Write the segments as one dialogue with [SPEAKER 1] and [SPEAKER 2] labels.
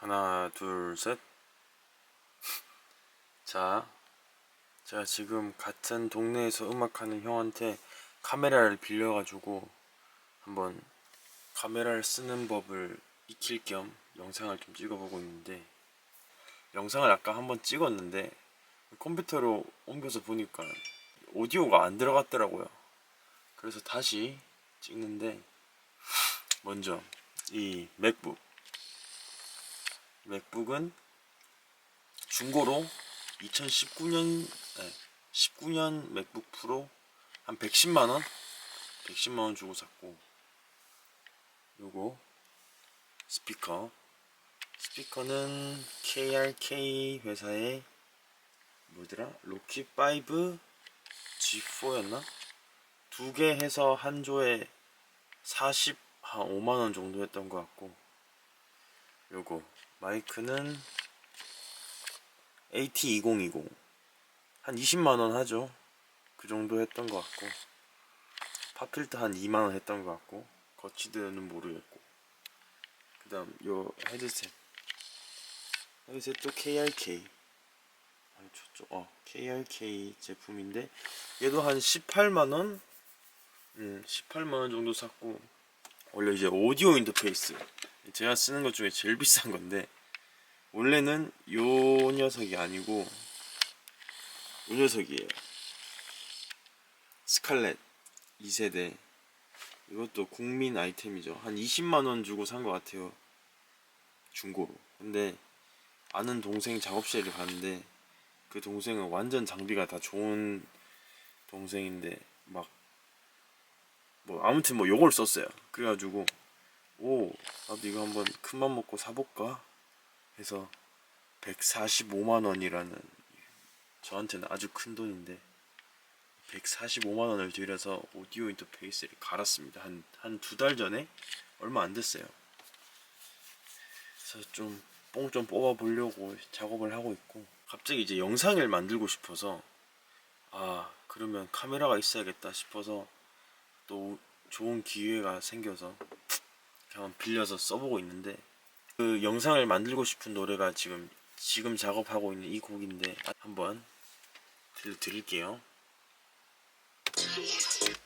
[SPEAKER 1] 하나, 둘, 셋. 자, 제가 지금 같은 동네에서 음악하는 형한테 카메라를 빌려가지고 한번 카메라를 쓰는 법을 익힐 겸 영상을 좀 찍어보고 있는데 영상을 아까 한번 찍었는데 컴퓨터로 옮겨서 보니까 오디오가 안 들어갔더라고요. 그래서 다시 찍는데 먼저 이 맥북 맥북은 중고로 2019년 19년 맥북 프로 한 110만 원? 110만 원 주고 샀고 요거 스피커. 스피커는 KRK 회사의 뭐더라? 로키 5 G4였나? 두 개 해서 한 조에 40 한 5만 원 정도 했던 것 같고 요거 마이크는 AT2020 한 20만 원 하죠. 그 정도 했던 것 같고. 팝필터 한 2만 원 했던 것 같고. 거치드는 모르겠고. 그 다음 요 헤드셋. 헤드셋도 KRK 아니 저쪽 어 KRK 제품인데 얘도 한 18만 원? 음, 18만 원 정도 샀고. 원래 이제 오디오 인터페이스 제가 쓰는 것 중에 제일 비싼 건데 원래는 요 녀석이 아니고 요 녀석이에요. 스칼렛 2세대 이것도 국민 아이템이죠. 한 20만 원 주고 산 것 같아요. 중고로. 근데 아는 동생 작업실에 갔는데 그 동생은 완전 장비가 다 좋은 동생인데 막 뭐 아무튼 뭐 요걸 썼어요. 그래가지고 오 나도 이거 한번 큰맘 먹고 사볼까 해서 145만 원이라는 저한테는 아주 큰 돈인데 145만 원을 들여서 오디오 인터페이스를 갈았습니다. 한 한 두 달 전에 얼마 안 됐어요. 그래서 좀 뽕 좀 뽑아 보려고 작업을 하고 있고 갑자기 이제 영상을 만들고 싶어서 아 그러면 카메라가 있어야겠다 싶어서 또 좋은 기회가 생겨서 그냥 빌려서 써보고 있는데 그 영상을 만들고 싶은 노래가 지금 지금 작업하고 있는 이 곡인데 한번 들려드릴게요.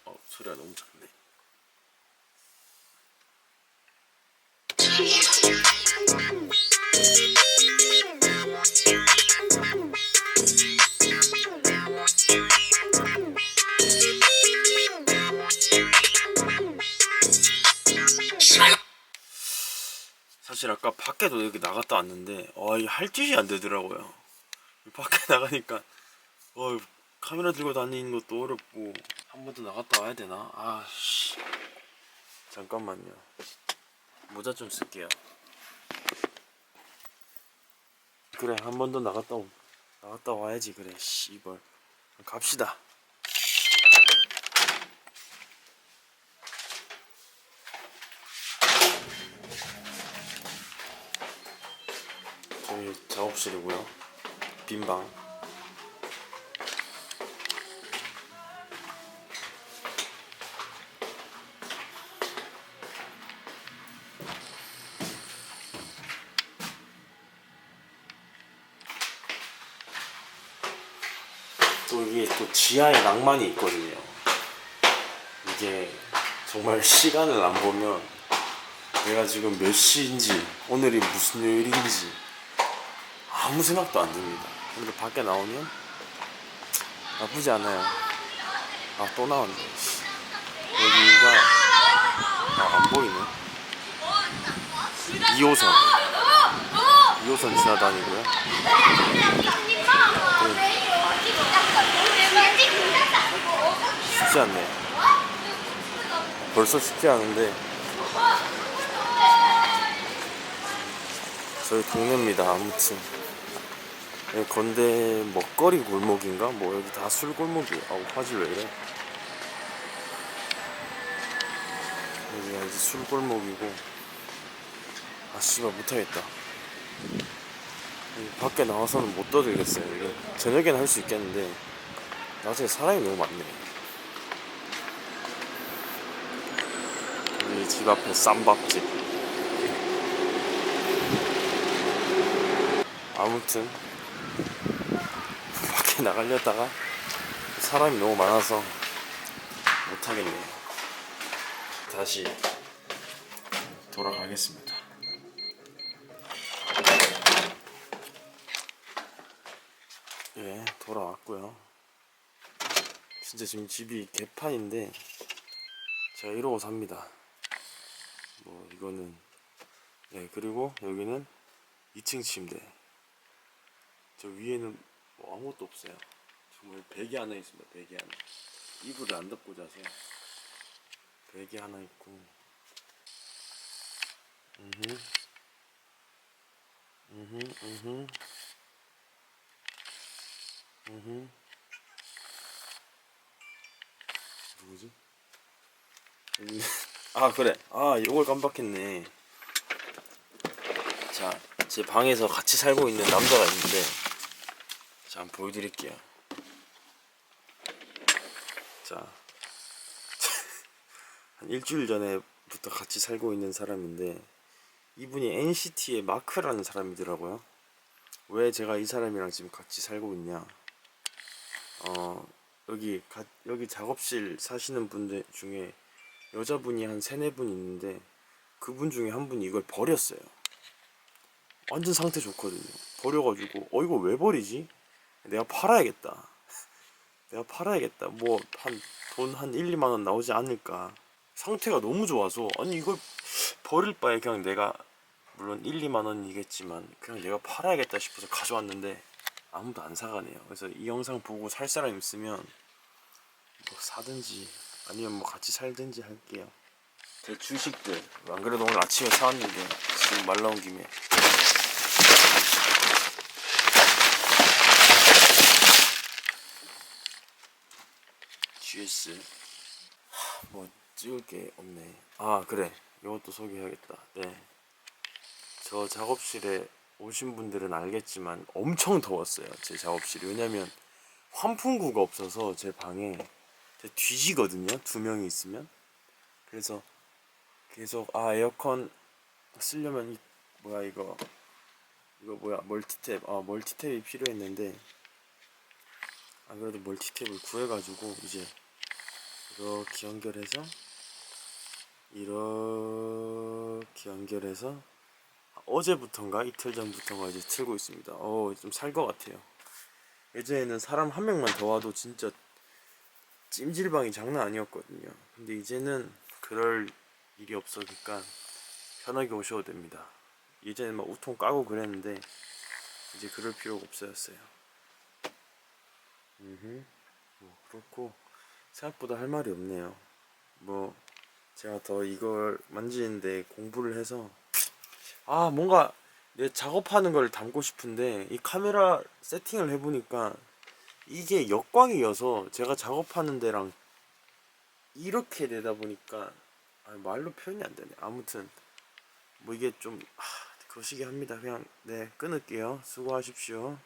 [SPEAKER 1] 어 소리가 너무 작네. 사실 아까 밖에도 이렇게 나갔다 왔는데 와 이게 할 짓이 안 되더라고요. 밖에 나가니까 어 카메라 들고 다니는 것도 어렵고 한 번 더 나갔다 와야 되나? 아씨 잠깐만요. 모자 좀 쓸게요. 그래 한 번 더 나갔다 오, 나갔다 와야지 그래 씨발 갑시다. 저희 작업실이고요. 빈방. 또 이게 또 지하에 낭만이 있거든요. 이게 정말 시간을 안 보면 내가 지금 몇 시인지 오늘이 무슨 요일인지 아무 생각도 안 듭니다. 근데 밖에 나오면 나쁘지 않아요. 아 또 나왔네. 씨. 여기가 아, 안 보이네. 2호선 2호선 지나다니고요. 쉽지 않네. 벌써 쉽지 않은데 저희 동네입니다. 아무튼 여기 건대 먹거리 골목인가? 뭐 여기 다 술 골목이. 아우 화질 왜 이래? 여기가 이제 술 골목이고. 아 씨발 못하겠다. 밖에 나와서는 못 떠들겠어요. 이게 저녁에는 할수 있겠는데 낮에 사람이 너무 많네. 여기 집 앞에 쌈밥집. 아무튼 밖에 나가려다가 사람이 너무 많아서 못하겠네요. 다시 돌아가겠습니다. 예, 돌아왔고요. 진짜 지금 집이 개판인데 제가 이러고 삽니다. 뭐 이거는 예 그리고 여기는 2층 침대. 저 위에는 뭐 아무것도 없어요. 정말 베개 하나 있습니다. 베개 하나. 이불을 안 덮고 자세요. 베개 하나 있고. 음흠. 음흠, 음흠. 음흠. 누구지? 여기- 아 그래. 아 이걸 깜빡했네. 자, 제 방에서 같이 살고 있는 남자가 있는데, 자, 한번 보여드릴게요. 자, 한 일주일 전에부터 같이 살고 있는 사람인데, 이분이 NCT의 마크라는 사람이더라고요. 왜 제가 이 사람이랑 지금 같이 살고 있냐? 어, 여기, 가, 여기 작업실 사시는 분들 중에 여자분이 한 세네 분 있는데, 그분 중에 한 분이 이걸 버렸어요. 완전 상태 좋거든요. 버려가지고 어 이거 왜 버리지? 내가 팔아야겠다. 내가 팔아야겠다. 뭐 한돈한 1, 2만 원 나오지 않을까. 상태가 너무 좋아서 아니 이걸 버릴 바에 그냥 내가 물론 1, 2만 원이겠지만 그냥 내가 팔아야겠다 싶어서 가져왔는데 아무도 안 사가네요. 그래서 이 영상 보고 살 사람 있으면 뭐 사든지 아니면 뭐 같이 살든지 할게요. 제 주식들 안 그래도 오늘 아침에 사왔는데 지금 말 나온 김에 하, 뭐 찍을 게 없네. 아 그래. 이것도 소개해야겠다. 네저 작업실에 오신 분들은 알겠지만 엄청 더웠어요 제 작업실이. 왜냐면 환풍구가 없어서 제 방에 제가 뒤지거든요 두 명이 있으면. 그래서 계속 아 에어컨 쓰려면 이 뭐야 이거. 이거 뭐야 멀티탭. 아 멀티탭이 필요했는데. 안 그래도 멀티탭을 구해가지고 이제 이렇게 연결해서 이렇게 연결해서 어제부턴가 이틀 전부턴가 이제 틀고 있습니다. 어 좀 살 것 같아요. 예전에는 사람 한 명만 더 와도 진짜 찜질방이 장난 아니었거든요. 근데 이제는 그럴 일이 없으니까 편하게 오셔도 됩니다. 예전에 막 우통 까고 그랬는데 이제 그럴 필요가 없어졌어요. 음, 뭐 그렇고 생각보다 할 말이 없네요. 뭐 제가 더 이걸 만지는데 공부를 해서 아 뭔가 내 작업하는 걸 담고 싶은데 이 카메라 세팅을 해보니까 이게 역광이어서 제가 작업하는 데랑 이렇게 되다 보니까 아, 말로 표현이 안 되네. 아무튼 뭐 이게 좀 아, 거시기 합니다. 그냥 네 끊을게요. 수고하십시오.